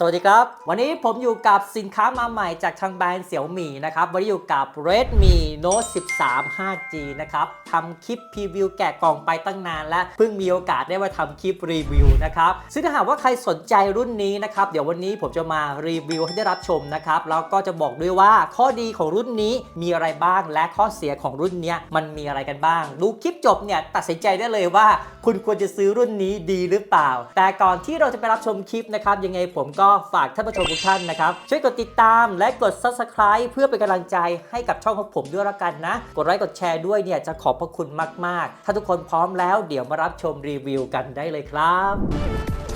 สวัสดีครับ วันนี้ผมอยู่กับสินค้ามาใหม่จากทางแบรนด์เสี่ยวหมี่นะครับ วันนี้อยู่กับ Redmi Note 13 5G นะครับทำคลิปพรีวิวแกะกล่องไปตั้งนานและเพิ่งมีโอกาสได้มาทำคลิปรีวิวนะครับ ซึ่งถ้าหากว่าใครสนใจรุ่นนี้นะครับ เดี๋ยววันนี้ผมจะมารีวิวให้ได้รับชมนะครับ แล้วก็จะบอกด้วยว่าข้อดีของรุ่นนี้มีอะไรบ้าง และข้อเสียของรุ่นเนี้ยมันมีอะไรกันบ้าง ดูคลิปจบเนี่ยตัดสินใจได้เลยว่า คุณควรจะซื้อรุ่นนี้ดีหรือเปล่า แต่ก่อนที่เราจะไปรับชมคลิปนะครับยังไงผมก็ฝากท่านผู้ชมทุกท่านนะครับ ช่วยกดติดตามและกด subscribe เพื่อเป็นกำลังใจให้กับช่องของผมด้วยละกันนะ กดไลค์กดแชร์ด้วยเนี่ยจะขอบพระคุณมาก ๆ ถ้าทุกคนพร้อมแล้ว เดี๋ยวมารับชมรีวิวกันได้เลยครับ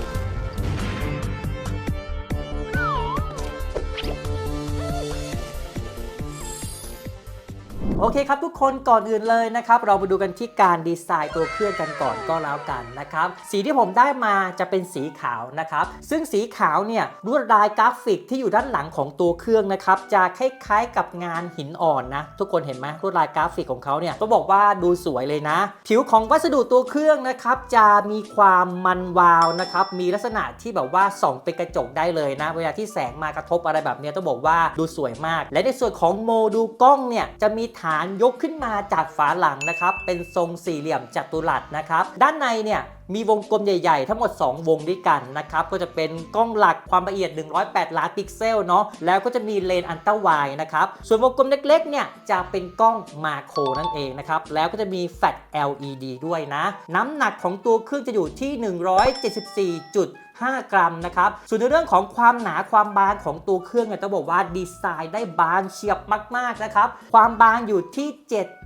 โอเคครับทุกคนก่อนอื่นเลยนะครับ เรามาดูกันที่การดีไซน์ตัวเครื่องกันก่อนก็แล้วกันนะครับ สีที่ผมได้มาจะเป็นสีขาวนะครับ ซึ่งสีขาวเนี่ยลวดลายกราฟิกที่อยู่ด้านหลังของตัวเครื่องนะครับ จะคล้ายๆกับงานหินอ่อนนะ ทุกคนเห็นไหมลวดลายกราฟิกของเขาเนี่ยต้องบอกว่าดูสวยเลยนะ ผิวของวัสดุตัวเครื่องนะครับ จะมีความมันวาวนะครับ มีลักษณะที่แบบว่าส่องเป็นกระจกได้เลยนะ เวลาที่แสงมากระทบอะไรแบบนี้ต้องบอกว่าดูสวยมาก และในส่วนของโมดูลกล้องเนี่ยจะมีฐานยกขึ้นมาจากฝาหลังนะครับ เป็นทรงสี่เหลี่ยมจัตุรัสนะครับ ด้านในเนี่ยมีวงกลมใหญ่ๆ ทั้งหมด 2 วงด้วยกันนะครับ ก็จะเป็นกล้องหลักความละเอียด 108 ล้านพิกเซลเนาะแล้วก็จะมีเลนส์อันตราไวด์นะครับ ส่วนวงกลมเล็กๆ เนี่ย จะเป็นกล้องมาโครนั่นเองนะครับ แล้วก็จะมีแฟลช LED ด้วยนะ น้ำหนักของตัวเครื่องจะอยู่ที่ 174. 5 กรัมนะครับ ส่วนในเรื่องของความหนาความบางของตัวเครื่องเนี่ยต้องบอกว่าดีไซน์ได้บางเฉียบมาก ๆ นะครับ ความบางอยู่ที่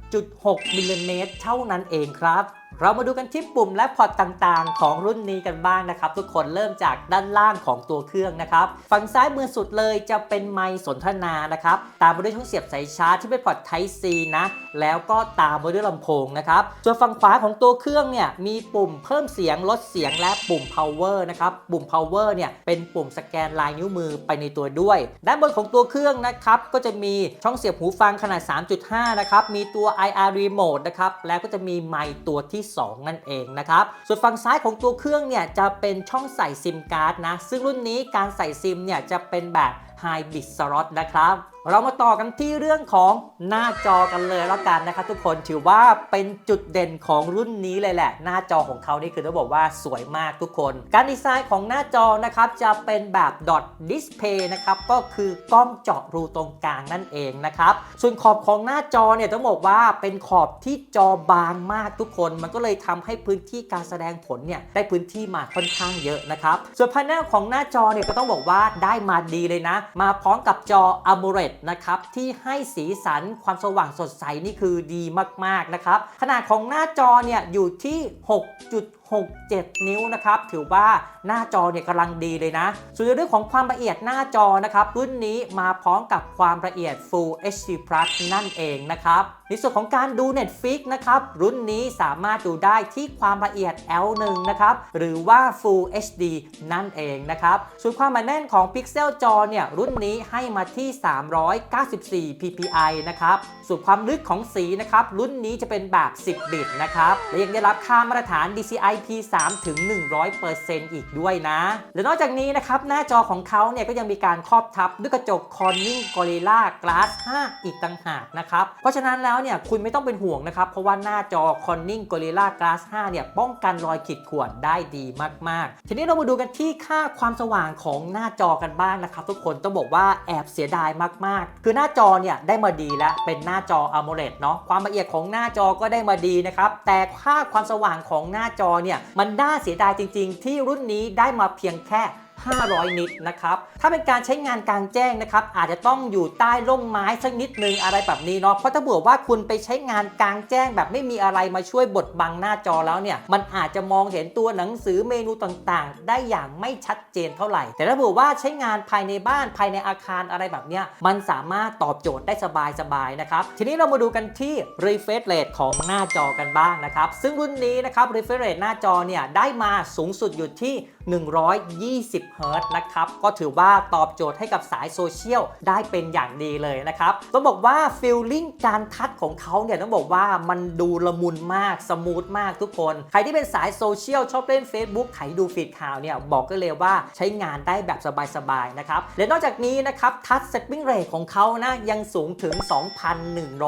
7.6มิลลิเมตรเท่านั้นเองครับ เรามาดูกันที่ปุ่มและพอร์ตต่างๆ ของรุ่นนี้กันบ้างนะครับ ทุกคนเริ่มจากด้านล่างของตัวเครื่องนะครับ ฝั่งซ้ายมือสุดเลยจะเป็นไมค์สนทนานะครับ ตามมาด้วยช่องเสียบสายชาร์จที่เป็นพอร์ต Type C นะ แล้วก็ตามมาด้วยลำโพงนะครับ ส่วนฝั่งขวาของตัวเครื่องเนี่ยมีปุ่มเพิ่มเสียงลดเสียงและปุ่ม power นะครับ ปุ่ม power เนี่ยเป็นปุ่มสแกนลายนิ้วมือไปในตัวด้วย ด้านบนของตัวเครื่องนะครับก็จะมีช่องเสียบหูฟังขนาด 3.5 นะครับ มีตัว IR remote นะครับ แล้วก็จะมีไมค์ตัวที่2 นั่นเองนะครับ ส่วนฝั่งซ้ายของตัวเครื่องเนี่ยจะเป็นช่องใส่ซิมการ์ดนะ ซึ่งรุ่นนี้การใส่ซิมเนี่ยจะเป็นแบบ Hybrid Slot นะครับ เรามาต่อกันที่เรื่องของหน้าจอกันเลยแล้วกันนะครับทุกคนถือว่าเป็นจุดเด่นของรุ่นนี้เลยแหละ หน้าจอของเขานี่คือต้องบอกว่าสวยมากทุกคน การดีไซน์ของหน้าจอนะครับจะเป็นแบบ Dot Display นะครับก็คือกล้องเจาะรูตรงกลางนั่นเองนะครับส่วนขอบของหน้าจอเนี่ยต้องบอกว่าเป็นขอบที่จอบางมากทุกคน มันก็เลยทำให้พื้นที่การแสดงผลเนี่ยได้พื้นที่มาค่อนข้างเยอะนะครับส่วนพานัลของหน้าจอเนี่ยก็ต้องบอกว่าได้มาดีเลยนะ มาพร้อมกับจอ AMOLED นะครับที่ให้สีสันความสว่างสดใสนี่คือดีมากๆนะครับขนาดของหน้าจอเนี่ยอยู่ที่6-7 นิ้วนะครับ ถือว่าหน้าจอเนี่ยกำลังดีเลยนะ ส่วนในเรื่องของความละเอียดหน้าจอนะครับรุ่นนี้มาพร้อมกับความละเอียด Full HD Plus นั่นเองนะครับในส่วนของการดู Netflix นะครับรุ่นนี้สามารถดูได้ที่ความละเอียด L1 นะครับหรือว่า Full HD นั่นเองนะครับส่วนความหนาแน่นของพิกเซลจอเนี่ยรุ่นนี้ให้มาที่ 394 ppi นะครับส่วนความลึกของสีนะครับรุ่นนี้จะเป็นแบบ 10 บิตนะครับและยังได้รับค่ามาตรฐาน DCI P3 ถึง 100%อีกด้วยนะ และนอกจากนี้นะครับ หน้าจอของเขาเนี่ยก็ยังมีการครอบทับด้วยกระจก Corning Gorilla Glass 5 อีกต่างหากนะครับ เพราะฉะนั้นแล้วเนี่ยคุณไม่ต้องเป็นห่วงนะครับ เพราะว่าหน้าจอ Corning Gorilla Glass 5 เนี่ยป้องกันรอยขีดข่วนได้ดีมาก ๆ ทีนี้เรามาดูกันที่ค่าความสว่างของหน้าจอกันบ้างนะครับ ทุกคนต้องบอกว่าแอบเสียดายมาก ๆ คือหน้าจอเนี่ยได้มาดีแล้วเป็นหน้าจอ AMOLED เนาะความละเอียดของหน้าจอก็ได้มาดีนะครับแต่ค่าความสว่างของหน้าจอเนี่ยมันน่าเสียดายจริง ๆ ที่รุ่นนี้ได้มาเพียงแค่ 500 นิตนะครับ ถ้าเป็นการใช้งานกลางแจ้งนะครับ อาจจะต้องอยู่ใต้ร่มไม้สักนิดนึงอะไรแบบนี้เนาะ เพราะถ้าเผื่อว่าคุณไปใช้งานกลางแจ้งแบบไม่มีอะไรมาช่วยบดบังหน้าจอแล้วเนี่ย มันอาจจะมองเห็นตัวหนังสือเมนูต่างๆ ได้อย่างไม่ชัดเจนเท่าไหร่ แต่ถ้าเผื่อว่าใช้งานภายในบ้านภายในอาคารอะไรแบบเนี้ย มันสามารถตอบโจทย์ได้สบายๆนะครับ ทีนี้เรามาดูกันที่ refresh rate ของหน้าจอกันบ้างนะครับ ซึ่งรุ่นนี้นะครับ refresh rate หน้าจอเนี่ยได้มาสูงสุดอยู่ที่ 120เฮิรต์นะครับ ก็ถือว่าตอบโจทย์ให้กับสายโซเชียลได้เป็นอย่างดีเลยนะครับ ต้องบอกว่าฟิลลิ่งการทัชของเขาเนี่ยต้องบอกว่ามันดูละมุนมาก สมูทมากทุกคน ใครที่เป็นสายโซเชียลชอบเล่น Facebook ไถดูฟีดข่าวเนี่ยบอกก็เลยว่าใช้งานได้แบบสบายๆนะครับ และนอกจากนี้นะครับทัชเซตติ้งเรทของเขานะยังสูงถึง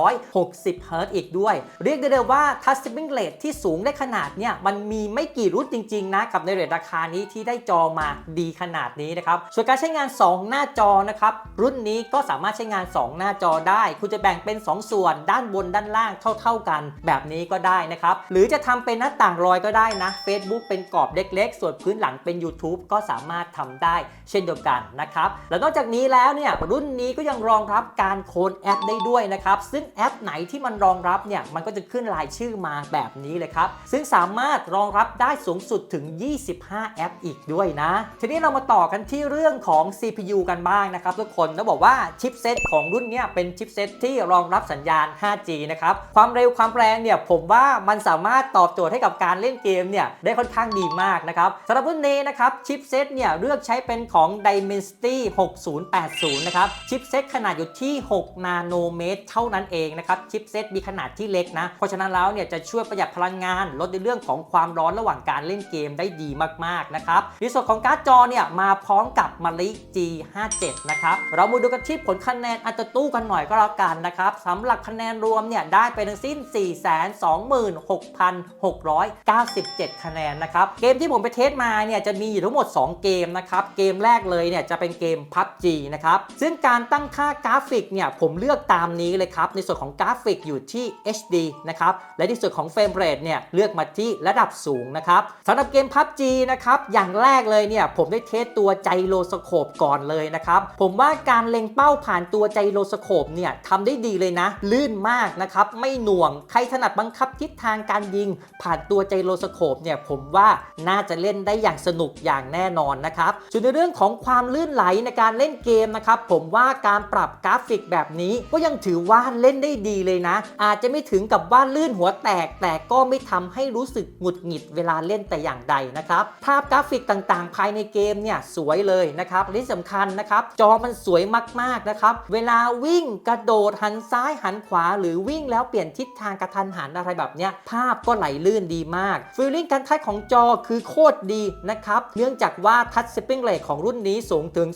2,160เฮิรต์อีกด้วย เรียกได้เลยว่าทัชเซตติ้งเรทที่สูงได้ขนาดเนี่ยมันมีไม่กี่รุ่นจริงๆนะกับในเรทราคานี้ที่ได้จอมาดีขนาดนี้นะครับส่วนการใช้งาน 2 หน้าจอนะครับรุ่นนี้ก็สามารถใช้งาน 2 หน้าจอได้ คุณจะแบ่งเป็น 2 ส่วน ด้านบนด้านล่างเท่า ๆกัน แบบนี้ก็ได้นะครับหรือจะทำเป็นหน้าต่างรอยก็ได้นะ Facebook เป็นกรอบเล็กๆ ส่วนพื้นหลังเป็น YouTube ก็สามารถทำได้เช่นเดียวกันนะครับแล้วนอกจากนี้แล้วเนี่ยรุ่นนี้ก็ยังรองรับการโค้ดแอปได้ด้วยนะครับซึ่งแอปไหนที่มันรองรับเนี่ยมันก็จะขึ้นรายชื่อมาแบบนี้เลยครับซึ่งสามารถรองรับได้สูงสุดถึง 25 แอปอีกด้วยนะ ทีนี้เรามาต่อกันที่เรื่องของ CPU กันบ้างนะครับทุกคนต้องบอกว่าชิปเซตของรุ่นนี้เป็นชิปเซตที่รองรับสัญญาณ 5G นะครับ ความเร็วความแรงเนี่ยผมว่ามันสามารถตอบโจทย์ให้กับการเล่นเกมเนี่ยได้ค่อนข้างดีมากนะครับสำหรับรุ่นนี้นะครับชิปเซตเนี่ยเลือกใช้เป็นของ Dimensity 6080 นะครับชิปเซตขนาดอยู่ที่ 6 นาโนเมตร เท่านั้นเองนะครับชิปเซตมีขนาดที่เล็กนะ เพราะฉะนั้นแล้วเนี่ยจะช่วยประหยัดพลังงาน ลดในเรื่องของความร้อนระหว่างการเล่นเกมได้ดีมากๆนะครับในส่วนของการ์ดจอเนี่ยมาพร้อมกับม a ลิ G57 นะครับเรามาดูกันที่ผลคะแนนอัตตู้กันหน่อยก็แล้วกันนะครับสำหรับคะแนนรวมเนี่ยได้ไปทั้งสิ้น 426,697 คะแนนนะครับเกมที่ผมไปเทสมาเนี่ยจะมีอยู่ทั้งหมด 2 เกมนะครับเกมแรกเลยเนี่ยจะเป็นเกม PUBG นะครับซึ่งการตั้งค่ากราฟิกเนี่ยผมเลือกตามนี้เลยครับในส่วนของกราฟิกอยู่ที่ HD นะครับและในส่วนของเฟรมเรทเนี่ยเลือกมาที่ระดับสูงนะครับสำหรับเกม PUBG นะครับอย่างแรกเลยเนี่ยผมได้เทสตัวไจโรสโคปก่อนเลยนะครับ ผมว่าการเล็งเป้าผ่านตัวไจโรสโคปเนี่ยทำได้ดีเลยนะ ลื่นมากนะครับ ไม่หน่วง ใครถนัดบังคับทิศทางการยิง ผ่านตัวไจโรสโคปเนี่ยผมว่าน่าจะเล่นได้อย่างสนุกอย่างแน่นอนนะครับส่วนในเรื่องของความลื่นไหลในการเล่นเกมนะครับผมว่าการปรับกราฟิกแบบนี้ก็ยังถือว่าเล่นได้ดีเลยนะ อาจจะไม่ถึงกับว่าลื่นหัวแตกแต่ก็ไม่ทำให้รู้สึกหงุดหงิดเวลาเล่นแต่อย่างใดนะครับภาพกราราฟิกต่างๆ ภายในเกมเนี่ยสวยเลยนะครับและที่สำคัญนะครับ จอมันสวยมากๆนะครับ เวลาวิ่งกระโดดหันซ้ายหันขวา หรือวิ่งแล้วเปลี่ยนทิศทางกระทันหันอะไรแบบเนี้ยภาพก็ไหลลื่นดีมากฟีลลิ่งการทัชของจอคือโคตรดีนะครับเนื่องจากว่าทัชสปริงเรทของรุ่นนี้สูงถึง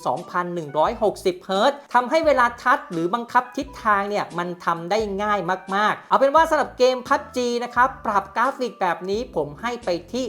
2,160 เฮิรตซ์ทำให้เวลาทัชหรือบังคับทิศทางเนี่ยมันทำได้ง่ายมากๆ เอาเป็นว่าสำหรับเกม PUBG นะครับปรับกราฟิกแบบนี้ผมให้ไปที่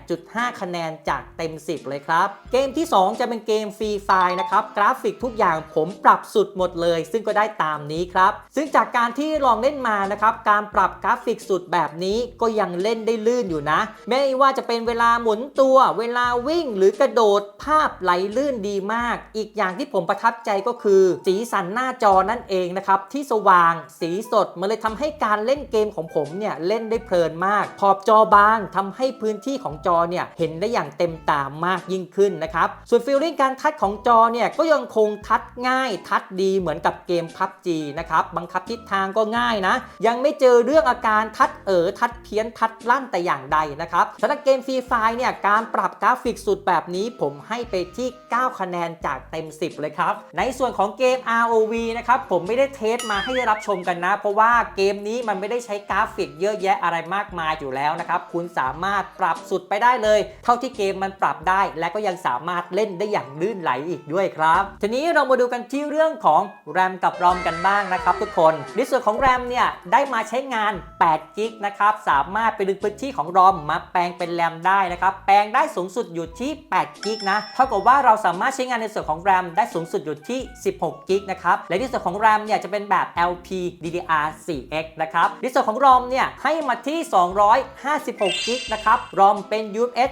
8.5 คะแนนจากเต็ม 10 เลยครับ เกมที่ 2 จะเป็นเกมฟรีไฟนะครับ กราฟิกทุกอย่างผมปรับสุดหมดเลย ซึ่งก็ได้ตามนี้ครับ ซึ่งจากการที่ลองเล่นมานะครับ การปรับกราฟิกสุดแบบนี้ก็ยังเล่นได้ลื่นอยู่นะ ไม่ว่าจะเป็นเวลาหมุนตัว เวลาวิ่งหรือกระโดดภาพไหลลื่นดีมาก อีกอย่างที่ผมประทับใจก็คือ สีสันหน้าจอนั่นเองนะครับที่สว่างสีสดมันเลยทำให้การเล่นเกมของผมเนี่ยเล่นได้เพลินมาก ขอบจอบางทำให้พื้นที่ของจอเนี่ยเห็นได้อย่างเต็มตามากยิ่งขึ้นนะครับ ส่วนฟีลลิ่งการทัชของจอเนี่ยก็ยังคงทัชง่ายทัชดีเหมือนกับเกม PUBG นะครับบังคับทิศทางก็ง่ายนะ ยังไม่เจอเรื่องอาการทัชเอ๋อทัชเพี้ยนทัชลั่นแต่อย่างใดนะครับสำหรับเกมฟรีไฟเนี่ยการปรับกราฟิกสุดแบบนี้ผมให้ไปที่ 9 คะแนนจากเต็ม 10 เลยครับ ในส่วนของเกม ROV นะครับผมไม่ได้เทสมาให้ได้รับชมกันนะ เพราะว่าเกมนี้มันไม่ได้ใช้กราฟิกเยอะแยะอะไรมากมายอยู่แล้วนะครับคุณสามารถปรับสุดไปได้เลย เท่าที่เกมมันปรับได้ และก็ยังสามารถเล่นได้อย่างลื่นไหลอีกด้วยครับ ทีนี้เรามาดูกันที่เรื่องของแรมกับรอมกันบ้างนะครับทุกคนในส่วนของแรมเนี่ยได้มาใช้งาน8กิกนะครับสามารถไปดึงพื้นที่ของรอมมาแปลงเป็นแรมได้นะครับแปลงได้สูงสุดอยู่ที่8กิกนะเท่ากับว่าเราสามารถใช้งานในส่วนของแรมได้สูงสุดอยู่ที่ 16กิกนะครับและในส่วนของแรมเนี่ยจะเป็นแบบ LP DDR 4X นะครับในส่วนของรอมเนี่ยให้มาที่ 256กิกนะครับรอมเป็น UFS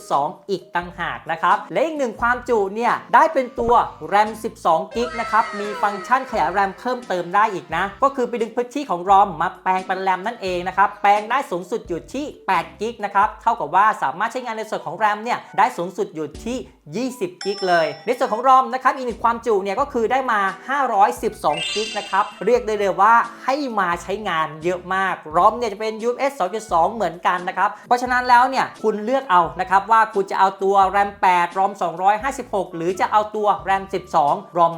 2.2 อีกต่างหากนะครับ และอีกหนึ่งความจุเนี่ย ได้เป็นตัว RAM 12กิกนะครับ มีฟังก์ชันขยาย RAM เพิ่มเติมได้อีกนะ ก็คือไปดึงพื้นที่ของ ROM มาแปลงเป็น RAM นั่นเองนะครับ แปลงได้สูงสุดอยู่ที่8กิกนะครับ เท่ากับว่าสามารถใช้งานในส่วนของ RAM เนี่ย ได้สูงสุดอยู่ที่ 20กิกเลย ในส่วนของ ROM นะครับ อีกหนึ่งความจุเนี่ยก็คือได้มา 512กิกนะครับ เรียกได้เลยว่าให้มาใช้งานเยอะมาก ROM เนี่ยจะเป็น UFS 2.2 เหมือนกันนะครับ เพราะฉะนั้นแล้วเนี่ยคุณเลือกเอานะครับว่าคุณจะเอาตัว RAM 8 ROM 256 หรือจะเอาตัว RAM 12 ROM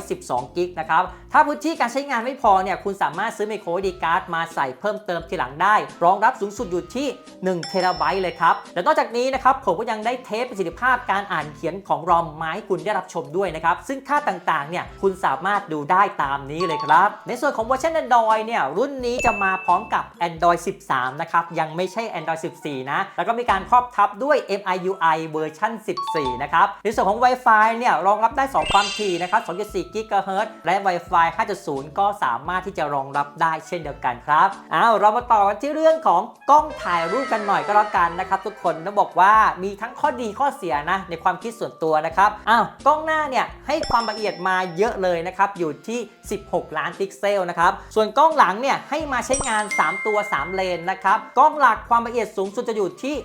512กิกนะครับ ถ้าพื้นที่การใช้งานไม่พอเนี่ยคุณสามารถซื้อ micro SD card มาใส่เพิ่มเติมทีหลังได้ รองรับสูงสุดอยู่ที่1เทราไบต์เลยครับ และนอกจากนี้นะครับผมก็ยังได้เทสประสิทธิภาพการอ่านเขียนของ ROM มาให้คุณได้รับชมด้วยนะครับ ซึ่งค่าต่างๆเนี่ยคุณสามารถดูได้ตามนี้เลยครับ ในส่วนของเวอร์ชัน Android เนี่ยรุ่นนี้จะมาพร้อมกับ Android 13 นะครับ ยังไม่ใช่ Android 14 นะ แล้วก็ก็มีการครอบทับด้วย MIUI เวอร์ชัน14 นะครับ ในส่วนของ Wi-Fi เนี่ยรองรับได้ 2 ความถี่นะครับ 2.4 GHz และ Wi-Fi 5.0 ก็สามารถที่จะรองรับได้เช่นเดียวกันครับอ้าวเรามาต่อกันที่เรื่องของกล้องถ่ายรูปกันหน่อยก็แล้วกันนะครับ ทุกคนต้องบอกว่ามีทั้งข้อดีข้อเสียนะในความคิดส่วนตัวนะครับอ้าวกล้องหน้าเนี่ยให้ความละเอียดมาเยอะเลยนะครับอยู่ที่ 16 ล้านพิกเซลนะครับส่วนกล้องหลังเนี่ยให้มาใช้งาน 3 ตัว 3 เลนนะครับกล้องหลักความละเอียดสูงสุดจะอยู่ที่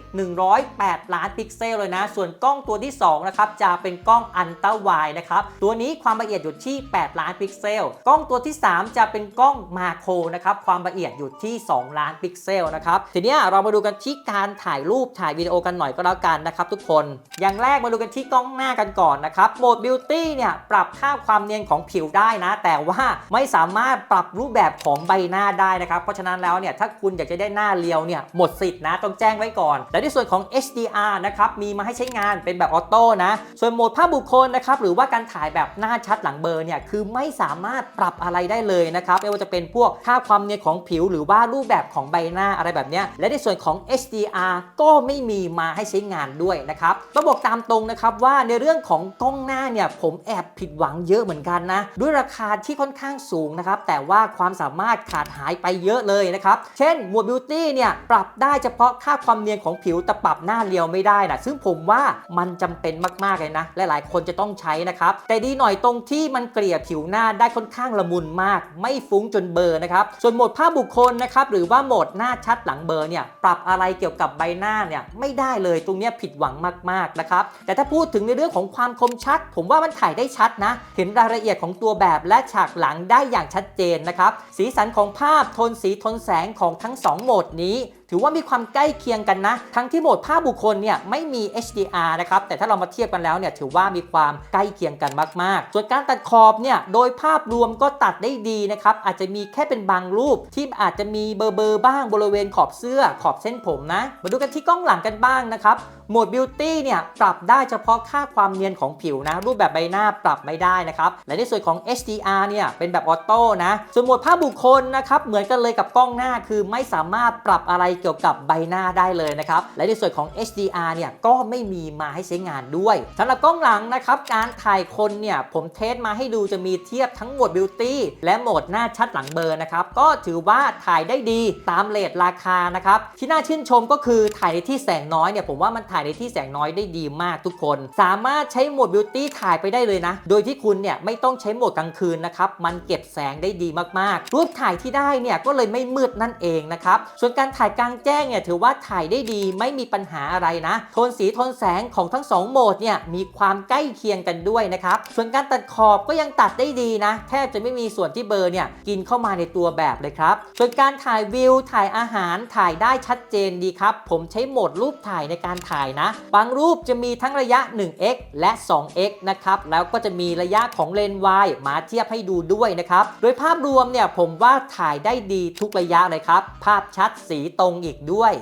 108 ล้านพิกเซลเลยนะ ส่วนกล้องตัวที่2นะครับจะเป็นกล้องอันต้าไวนะครับ ตัวนี้ความละเอียดอยู่ที่ 8 ล้านพิกเซล กล้องตัวที่ 3 จะเป็นกล้องมาโครนะครับความละเอียดอยู่ที่ 2 ล้านพิกเซลนะครับ ทีนี้เรามาดูกันที่การถ่ายรูปถ่ายวิดีโอกันหน่อยก็แล้วกันนะครับทุกคน อย่างแรกมาดูกันที่กล้องหน้ากันก่อนนะครับ โหมดบิวตี้เนี่ยปรับค่าความเนียนของผิวได้นะ แต่ว่าไม่สามารถปรับรูปแบบของใบหน้าได้นะครับ เพราะฉะนั้นแล้วเนี่ยถ้าคุณอยากจะได้หน้าเรียวเนี่ยหมดสิทธิ์นะต้องแจ้งไว้ก่อนและในส่วนของ HDR นะครับมีมาให้ใช้งานเป็นแบบออโต้นะ ส่วนโหมดภาพบุคคลนะครับหรือว่าการถ่ายแบบหน้าชัดหลังเบลอร์เนี่ยคือไม่สามารถปรับอะไรได้เลยนะครับไม่ว่าจะเป็นพวกค่าความเนียนของผิว หรือว่ารูปแบบของใบหน้าอะไรแบบนี้และในส่วนของ HDR ก็ไม่มีมาให้ใช้งานด้วยนะครับต้องบอกตามตรงนะครับว่าในเรื่องของกล้องหน้าเนี่ยผมแอบผิดหวังเยอะเหมือนกันนะ ด้วยราคาที่ค่อนข้างสูงนะครับแต่ว่าความสามารถขาดหายไปเยอะเลยนะครับเช่นหมดบิวตี้เนี่ยปรับได้เฉพาะค่าความเนียนของผิวแต่ปรับหน้าเรียวไม่ได้นะซึ่งผมว่ามันจำเป็นมากๆเลยนะและหลายคนจะต้องใช้นะครับ แต่ดีหน่อยตรงที่มันเกลี่ยผิวหน้าได้ค่อนข้างละมุนมาก ไม่ฟุ้งจนเบอร์นะครับส่วนโหมดภาพบุคคลนะครับหรือว่าโหมดหน้าชัดหลังเบอร์เนี่ยปรับอะไรเกี่ยวกับใบหน้าเนี่ยไม่ได้เลยตรงนี้ผิดหวังมากๆนะครับแต่ถ้าพูดถึงในเรื่องของความคมชัด ผมว่ามันถ่ายได้ชัดนะ เห็นรายละเอียดของตัวแบบและฉากหลังได้อย่างชัดเจนนะครับสีสันของภาพโทนสีโทนแสงของทั้ง 2 โหมดนี้ถือว่ามีความใกล้เคียงกันนะ ทั้งที่โหมดภาพบุคคลเนี่ยไม่มี HDR นะครับ แต่ถ้าเรามาเทียบกันแล้วเนี่ยถือว่ามีความใกล้เคียงกันมาก ๆ ส่วนการตัดขอบเนี่ยโดยภาพรวมก็ตัดได้ดีนะครับ อาจจะมีแค่เป็นบางรูปที่อาจจะมีเบอร์เบอร์บ้างบริเวณขอบเสื้อขอบเส้นผมนะ มาดูกันที่กล้องหลังกันบ้างนะครับโหมดบิวตี้เนี่ยปรับได้เฉพาะค่าความเนียนของผิวนะ รูปแบบใบหน้าปรับไม่ได้นะครับ และในส่วนของ HDR เนี่ยเป็นแบบออโต้นะ ส่วนโหมดภาพบุคคลนะครับเหมือนกันเลยกับกล้องหน้าคือไม่สามารถปรับอะไรเกี่ยวกับใบหน้าได้เลยนะครับ และในส่วนของ HDR เนี่ยก็ไม่มีมาให้ใช้งานด้วยสำหรับกล้องหลังนะครับการถ่ายคนเนี่ยผมเทสมาให้ดูจะมีเทียบทั้งโหมดบิวตี้และโหมดหน้าชัดหลังเบอร์นะครับก็ถือว่าถ่ายได้ดีตามเลทราคานะครับที่น่าชื่นชมก็คือถ่ายในที่แสงน้อยเนี่ยผมว่ามันถ่ายายในที่แสงน้อยได้ดีมากทุกคน สามารถใช้โหมดบิวตี้ถ่ายไปได้เลยนะ โดยที่คุณเนี่ยไม่ต้องใช้โหมดกลางคืนนะครับ มันเก็บแสงได้ดีมากๆ รูปถ่ายที่ได้เนี่ยก็เลยไม่มืดนั่นเองนะครับ ส่วนการถ่ายกลางแจ้งเนี่ยถือว่าถ่ายได้ดีไม่มีปัญหาอะไรนะ โทนสีโทนแสงของทั้ง 2 โหมดเนี่ยมีความใกล้เคียงกันด้วยนะครับ ส่วนการตัดขอบก็ยังตัดได้ดีนะ แทบจะไม่มีส่วนที่เบอร์เนี่ยกินเข้ามาในตัวแบบเลยครับ ส่วนการถ่ายวิวถ่ายอาหารถ่ายได้ชัดเจนดีครับ ผมใช้โหมดรูปถ่ายในการถ่ายนะบางรูปจะมีทั้งระยะ 1x และ 2x นะครับแล้วก็จะมีระยะของเลนส์ y มาเทียบให้ดูด้วยนะครับ โดยภาพรวมเนี่ยผมว่าถ่ายได้ดีทุกระยะเลยครับ ภาพชัดสีตรงอีกด้วย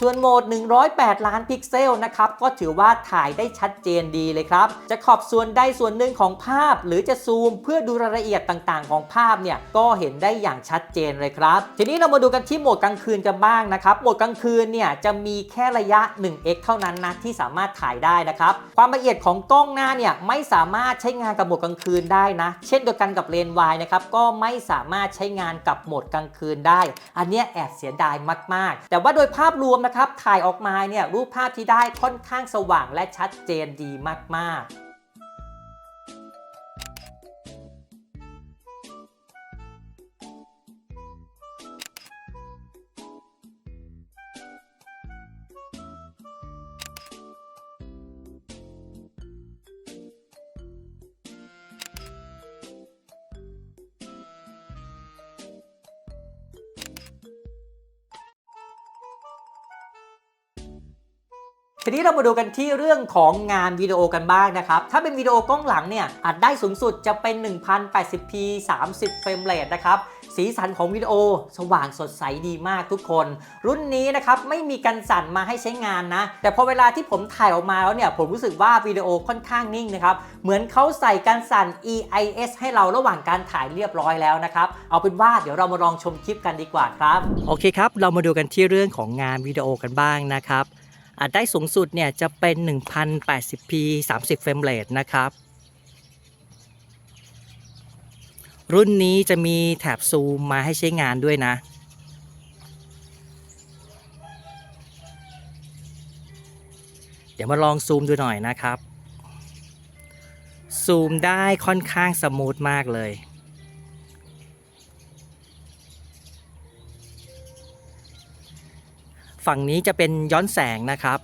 ส่วนโหมด 108 ล้านพิกเซลนะครับ ก็ถือว่าถ่ายได้ชัดเจนดีเลยครับ จะขอบส่วนใดส่วนหนึ่งของภาพ หรือจะซูมเพื่อดูรายละเอียดต่างๆ ของภาพเนี่ยก็เห็นได้อย่างชัดเจนเลยครับ ทีนี้เรามาดูกันที่โหมดกลางคืนกันบ้างนะครับ โหมดกลางคืนเนี่ยจะมีแค่ระยะ 1x เท่านั้นนะที่สามารถถ่ายได้นะครับ ความละเอียดของกล้องหน้าเนี่ยไม่สามารถใช้งานกับโหมดกลางคืนได้นะ เช่นเดียวกันกับเลนส์วายนะครับก็ไม่สามารถใช้งานกับโหมดกลางคืนได้ อันนี้แอบเสียดายมาก ๆ แต่ว่าโดยภาพรวมนะครับถ่ายออกมาเนี่ยรูปภาพที่ได้ค่อนข้างสว่างและชัดเจนดีมากๆ ทีนี้เรามาดูกันที่เรื่องของงานวิดีโอกันบ้างนะครับ ถ้าเป็นวิดีโอกล้องหลังเนี่ยอัดได้สูงสุดจะเป็น 1080p 30 เฟรมเรทนะครับสีสันของวิดีโอสว่างสดใสดีมากทุกคน รุ่นนี้นะครับไม่มีกันสั่นมาให้ใช้งานนะ แต่พอเวลาที่ผมถ่ายออกมาแล้วเนี่ย ผมรู้สึกว่าวิดีโอค่อนข้างนิ่งนะครับ เหมือนเขาใส่กันสั่น EIS ให้เราระหว่างการถ่ายเรียบร้อยแล้วนะครับ เอาเป็นว่าเดี๋ยวเรามาลองชมคลิปกันดีกว่าครับ โอเคครับ เรามาดูกันที่เรื่องของงานวิดีโอกันบ้างนะครับ อัดได้สูงสุดเนี่ยจะเป็น 1080p 30 เฟรมเรทนะครับ รุ่นนี้จะมีแถบซูมมาให้ใช้งานด้วยนะเดี๋ยวมาลองซูมดูหน่อยนะครับ ซูมได้ค่อนข้างสมูทมากเลย ฝั่งนี้จะเป็นย้อนแสงนะครับ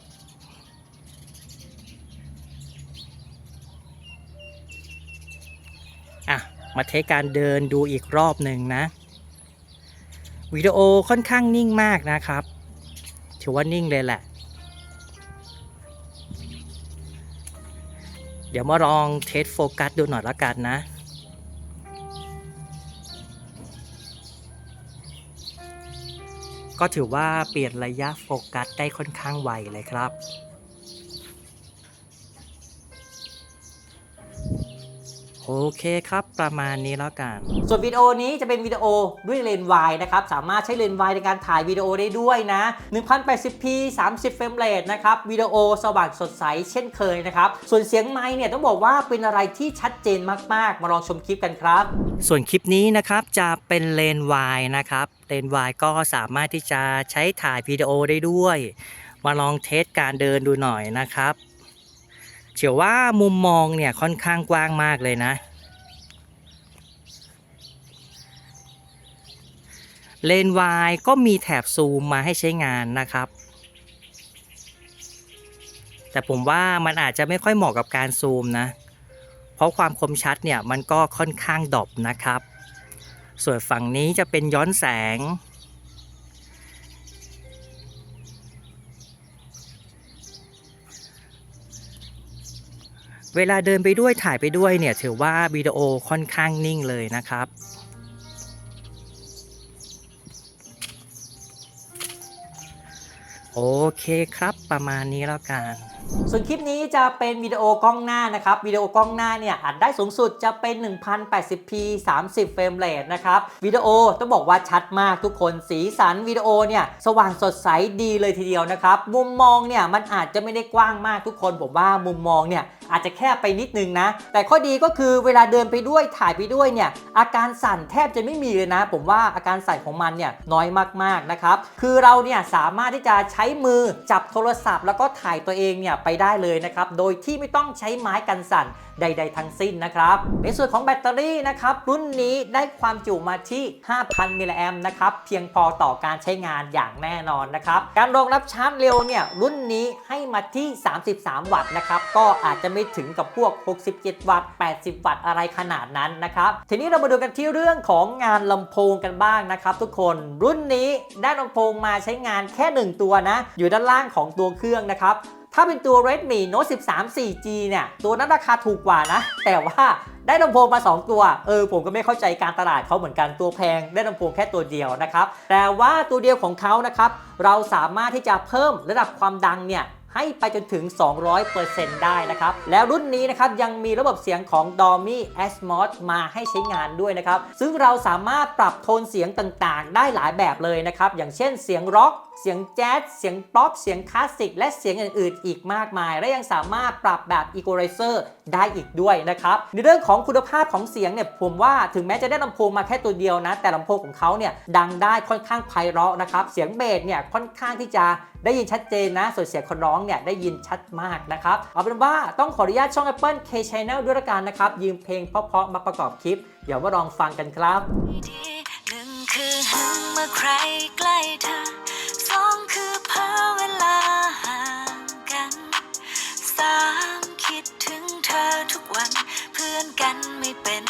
อะ มาเทสการเดินดูอีกรอบหนึ่งนะ วิดีโอค่อนข้างนิ่งมากนะครับ ถือว่านิ่งเลยแหละ เดี๋ยวมาลองเทสโฟกัสดูหน่อยละกันนะ ก็ถือว่าเปลี่ยนระยะโฟกัสได้ค่อนข้างไวเลยครับ โอเคครับประมาณนี้แล้วกัน ส่วนวิดีโอนี้จะเป็นวิดีโอด้วยเลนส์วายนะครับ สามารถใช้เลนส์วายในการถ่ายวิดีโอได้ด้วยนะ 1080p 30เฟรมเรทนะครับ วิดีโอสว่างสดใสเช่นเคยนะครับ ส่วนเสียงไมค์เนี่ยต้องบอกว่าเป็นอะไรที่ชัดเจนมากๆ มาลองชมคลิปกันครับ ส่วนคลิปนี้นะครับจะเป็นเลนส์วายนะครับ เลนส์วายก็สามารถที่จะใช้ถ่ายวิดีโอได้ด้วย มาลองเทสการเดินดูหน่อยนะครับ เชื่อว่ามุมมองเนี่ยค่อนข้างกว้างมากเลยนะ เลนส์วายก็มีแถบซูมมาให้ใช้งานนะครับ แต่ผมว่ามันอาจจะไม่ค่อยเหมาะกับการซูมนะ เพราะความคมชัดเนี่ยมันก็ค่อนข้างดรอปนะครับ ส่วนฝั่งนี้จะเป็นย้อนแสง เวลาเดินไปด้วยถ่ายไปด้วยเนี่ยถือว่าวิดีโอค่อนข้างนิ่งเลยนะครับโอเคครับประมาณนี้แล้วกันส่วนคลิปนี้จะเป็นวิดีโอกล้องหน้านะครับวิดีโอกล้องหน้าเนี่ยอัดได้สูงสุดจะเป็น 1080p 30 เฟรมเรทนะครับวิดีโอต้องบอกว่าชัดมากทุกคนสีสันวิดีโอเนี่ยสว่างสดใสดีเลยทีเดียวนะครับมุมมองเนี่ยมันอาจจะไม่ได้กว้างมากทุกคนผมว่ามุมมองเนี่ยอาจจะแคบไปนิดนึงนะ แต่ข้อดีก็คือเวลาเดินไปด้วยถ่ายไปด้วยเนี่ยอาการสั่นแทบจะไม่มีเลยนะ ผมว่าอาการสั่นของมันเนี่ยน้อยมากๆนะครับคือเราเนี่ยสามารถที่จะใช้มือจับโทรศัพท์ แล้วก็ถ่ายตัวเองเนี่ยไปได้เลยนะครับ โดยที่ไม่ต้องใช้ไม้กันสั่นใด ๆ ทั้งสิ้นนะครับ ในส่วนของแบตเตอรี่นะครับรุ่นนี้ได้ความจุมาที่ 5,000 มิลลิแอมนะครับเพียงพอต่อการใช้งานอย่างแน่นอนนะครับ การรองรับชาร์จเร็วเนี่ยรุ่นนี้ให้มาที่ 33 วัตต์นะครับก็อาจจะไม่ถึงกับพวก 67 วัตต์ 80 วัตต์อะไรขนาดนั้นนะครับทีนี้เรามาดูกันที่เรื่องของงานลำโพงกันบ้างนะครับทุกคนรุ่นนี้ได้ลำโพงมาใช้งานแค่ 1 ตัวนะ อยู่ด้านล่างของตัวเครื่องนะครับ ถ้าเป็นตัว Redmi Note 13 4G เนี่ยตัวนั้นราคาถูกกว่านะ แต่ว่าได้ลำโพงมา 2 ตัว เออผมก็ไม่เข้าใจการตลาดเขาเหมือนกันตัวแพง ได้ลำโพงแค่ตัวเดียวนะครับ แต่ว่าตัวเดียวของเขานะครับ เราสามารถที่จะเพิ่มระดับความดังเนี่ยให้ไปจนถึง 200%ได้นะครับ แล้วรุ่นนี้นะครับยังมีระบบเสียงของ Dolby Atmos มาให้ใช้งานด้วยนะครับ ซึ่งเราสามารถปรับโทนเสียงต่างๆ ได้หลายแบบเลยนะครับ อย่างเช่นเสียงร็อก เสียงแจ๊สเสียงป๊อปเสียงคลาสสิกและเสียงอื่นๆ อีกมากมาย และยังสามารถปรับแบบ Equalizer ได้อีกด้วยนะครับ ในเรื่องของคุณภาพของเสียงเนี่ยผมว่าถึงแม้จะได้ลำโพงมาแค่ตัวเดียวนะ แต่ลำโพงของเขาเนี่ยดังได้ค่อนข้างไพเราะนะครับ เสียงเบสเนี่ยค่อนข้างที่จะได้ยินชัดเจนนะ ส่วนเสียงคนร้องเนี่ยได้ยินชัดมากนะครับ เอาเป็นว่าต้องขออนุญาตช่อง Apple K Channel ด้วยละกันนะครับ ยืมเพลงเพราะๆมาประกอบคลิป เดี๋ยวมาลองฟังกันครับหนึ่งคือหึงเมื่อใครใกล้เธอ ธอทุกวัน เพื่อนกันไม่เป็น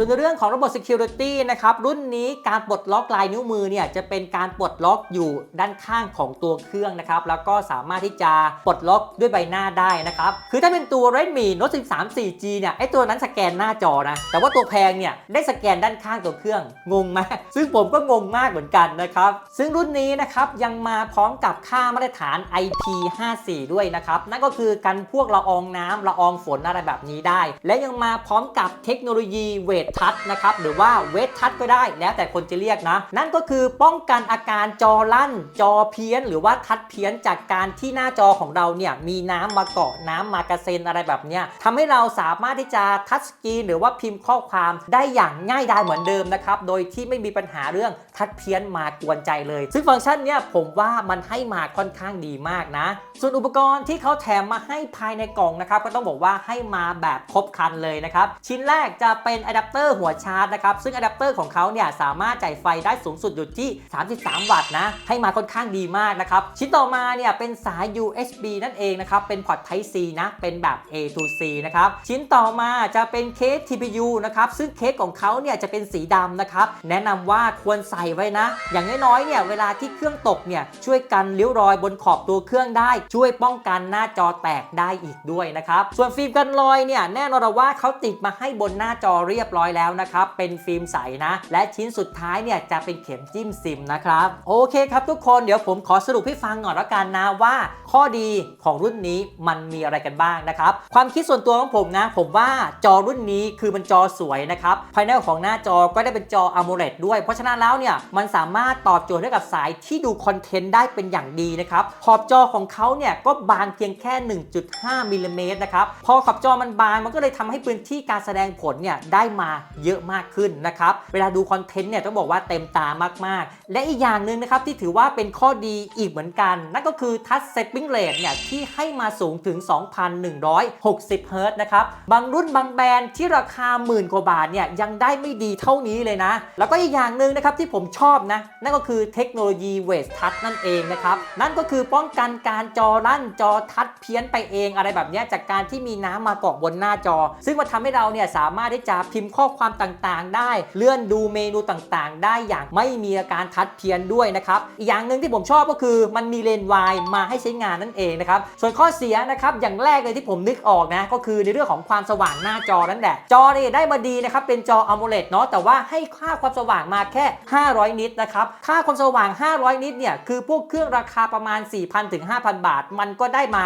ส่วนในเรื่องของระบบ Security นะครับ รุ่นนี้การปลดล็อกลายนิ้วมือเนี่ยจะเป็นการปลดล็อกอยู่ด้านข้างของตัวเครื่องนะครับ แล้วก็สามารถที่จะปลดล็อกด้วยใบหน้าได้นะครับ คือถ้าเป็นตัว Redmi Note 13 4G เนี่ยไอตัวนั้นสแกนหน้าจอนะ แต่ว่าตัวแพงเนี่ยได้สแกนด้านข้างตัวเครื่องงงไหมซึ่งผมก็งงมากเหมือนกันนะครับ ซึ่งรุ่นนี้นะครับยังมาพร้อมกับค่ามาตรฐาน IP54 ด้วยนะครับ นั่นก็คือกันพวกละอองน้ำละอองฝนอะไรแบบนี้ได้ และยังมาพร้อมกับเทคโนโลยีเวททัชนะครับหรือว่าเวททัชก็ได้แล้วแต่คนจะเรียกนะ นั่นก็คือป้องกันอาการจอลั่น จอเพี้ยน หรือว่าทัดเพี้ยนจากการที่หน้าจอของเราเนี่ยมีน้ำมาเกาะน้ำมากระเซ็นอะไรแบบเนี้ยทำให้เราสามารถที่จะทัชสกรีนหรือว่าพิมพ์ข้อความได้อย่างง่ายดายเหมือนเดิมนะครับโดยที่ไม่มีปัญหาเรื่องทัดเพี้ยนมากวนใจเลย ซึ่งฟังก์ชันเนี่ยผมว่ามันให้มาค่อนข้างดีมากนะ ส่วนอุปกรณ์ที่เขาแถมมาให้ภายในกล่องนะครับก็ต้องบอกว่าให้มาแบบครบครันเลยนะครับชิ้นแรกจะเป็นอะแดปเตอร์เตอร์หัวชาร์จนะครับ ซึ่งอะแดปเตอร์ของเขาเนี่ยสามารถจ่ายไฟได้สูงสุดอยู่ที่ 33 วัตต์นะ ให้มาค่อนข้างดีมากนะครับ ชิ้นต่อมาเนี่ยเป็นสาย USB นั่นเองนะครับ เป็นพอร์ต Type C นะ เป็นแบบ A to C นะครับ ชิ้นต่อมาจะเป็นเคส TPU นะครับ ซึ่งเคสของเขาเนี่ยจะเป็นสีดำนะครับ แนะนำว่าควรใส่ไว้นะ อย่างน้อยๆ เนี่ยเวลาที่เครื่องตกเนี่ยช่วยกันริ้วรอยบนขอบตัวเครื่องได้ ช่วยป้องกันหน้าจอแตกได้อีกด้วยนะครับ ส่วนฟิล์มกันรอยเนี่ยแน่นอนว่าเขาติดมาให้บนหน้าจอเรียบร้อยแล้วนะครับ เป็นฟิล์มใสนะ และชิ้นสุดท้ายเนี่ยจะเป็นเข็มจิ้มซิมนะครับ โอเคครับทุกคนเดี๋ยวผมขอสรุปให้ฟังหน่อยละกันนะว่า ข้อดีของรุ่นนี้มันมีอะไรกันบ้างนะครับ ความคิดส่วนตัวของผมนะ ผมว่าจอรุ่นนี้คือมันจอสวยนะครับภายในของหน้าจอก็ได้เป็นจอ AMOLED ด้วย เพราะฉะนั้นแล้วเนี่ยมันสามารถตอบโจทย์ให้กับสายที่ดูคอนเทนต์ได้เป็นอย่างดีนะครับขอบจอของเขาเนี่ยก็บางเพียงแค่ 1.5มิลลิเมตรนะครับพอขอบจอมันบางมันก็เลยทำให้พื้นที่การแสดงผลเนี่ยได้มาเยอะมากขึ้นนะครับ เวลาดูคอนเทนต์เนี่ยต้องบอกว่าเต็มตามากๆ และอีกอย่างหนึ่งนะครับที่ถือว่าเป็นข้อดีอีกเหมือนกัน นั่นก็คือทัชเซตติ้งเรทเนี่ยที่ให้มาสูงถึง 2,160เฮิร์ตซ์นะครับ บางรุ่นบางแบรนด์ที่ราคาหมื่นกว่าบาทเนี่ยยังได้ไม่ดีเท่านี้เลยนะ แล้วก็อีกอย่างหนึ่งนะครับที่ผมชอบนะ นั่นก็คือเทคโนโลยีเวสทัชนั่นเองนะครับ นั่นก็คือป้องกันการจอลั่นจอทัดเพี้ยนไปเองอะไรแบบนี้จากการที่มีน้ำมาเกาะบนหน้าจอ ซึ่งมันทำให้เราเนี่ยสามารถที่จะพิมพ์ข้อความต่างๆ ได้ เลื่อนดูเมนูต่างๆ ได้อย่างไม่มีอาการทัดเพี้ยนด้วยนะครับอีกอย่างหนึ่งที่ผมชอบก็คือมันมีเลนส์วายมาให้ใช้งานนั่นเองนะครับส่วนข้อเสียนะครับอย่างแรกเลยที่ผมนึกออกนะก็คือในเรื่องของความสว่างหน้าจอนั่นแหละจอเนี่ยได้มาดีนะครับเป็นจอ AMOLED เนาะแต่ว่าให้ค่าความสว่างมาแค่ 500 นิตนะครับค่าความสว่าง 500 นิตเนี่ยคือพวกเครื่องราคาประมาณ 4,000ถึง5,000 บาท มันก็ได้มา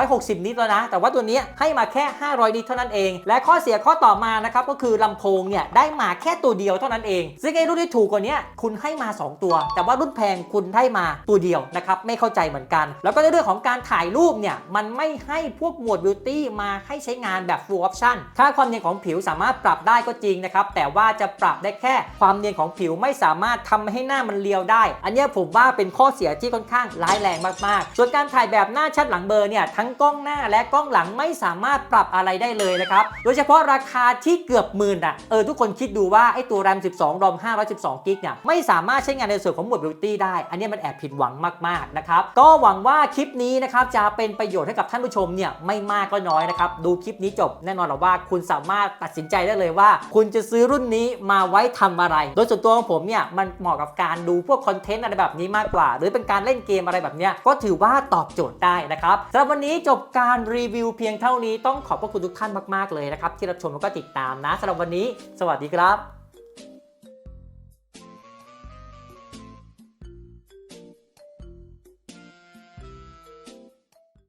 560 นิตแล้วนะ แต่ว่าตัวนี้ให้มาแค่ 500 นิตเท่านั้นเอง และข้อเสียข้อต่อมานะครับก็คือลำโพงเนี่ยได้มาแค่ตัวเดียวเท่านั้นเอง ซึ่งไอ้รุ่นที่ถูกกว่านี้คุณให้มา 2 ตัว แต่ว่ารุ่นแพงคุณได้มาตัวเดียวนะครับไม่เข้าใจเหมือนกัน แล้วก็ในเรื่องของการถ่ายรูปเนี่ยมันไม่ให้พวกหมวดบิวตี้มาให้ใช้งานแบบ full option ค่าความเนียนของผิวสามารถปรับได้ก็จริงนะครับแต่ว่าจะปรับได้แค่ความเนียนของผิวไม่สามารถทำให้หน้ามันเรียวได้ อันนี้ผมว่าเป็นข้อเสียที่ค่อนข้างร้ายแรงมากๆ ส่วนการถ่ายแบบหน้าชัดหลังเบอร์เนี่ยทั้งกล้องหน้าและกล้องหลังไม่สามารถปรับอะไรได้เลยนะครับโดยเฉพาะราคาที่เกือบหมื่นอะเออทุกคนคิดดูว่าไอ้ตัว RAM 12 ROM 512กิกเนี่ยไม่สามารถใช้งานในส่วนของหมวดบิวตี้ได้ อันนี้มันแอบผิดหวังมากๆนะครับก็หวังว่าคลิปนี้นะครับจะเป็นประโยชน์ให้กับท่านผู้ชมเนี่ยไม่มากก็น้อยนะครับดูคลิปนี้จบแน่นอนหรอว่าคุณสามารถตัดสินใจได้เลยว่า คุณจะซื้อรุ่นนี้มาไว้ทำอะไร โดยส่วนตัวของผมเนี่ยมันเหมาะกับการดูพวกคอนเทนต์อะไรแบบนี้มากกว่า หรือเป็นการเล่นเกมอะไรแบบเนี้ยก็ถือว่าตอบโจทย์ได้นะครับสำหรับวันนี้จบการรีวิวเพียงเท่านี้ต้องขอบพระคุณทุกท่านมากๆเลยนะครับที่รับชมแล้วก็ติดตามนะสำหรับวันนี้ สวัสดีครับ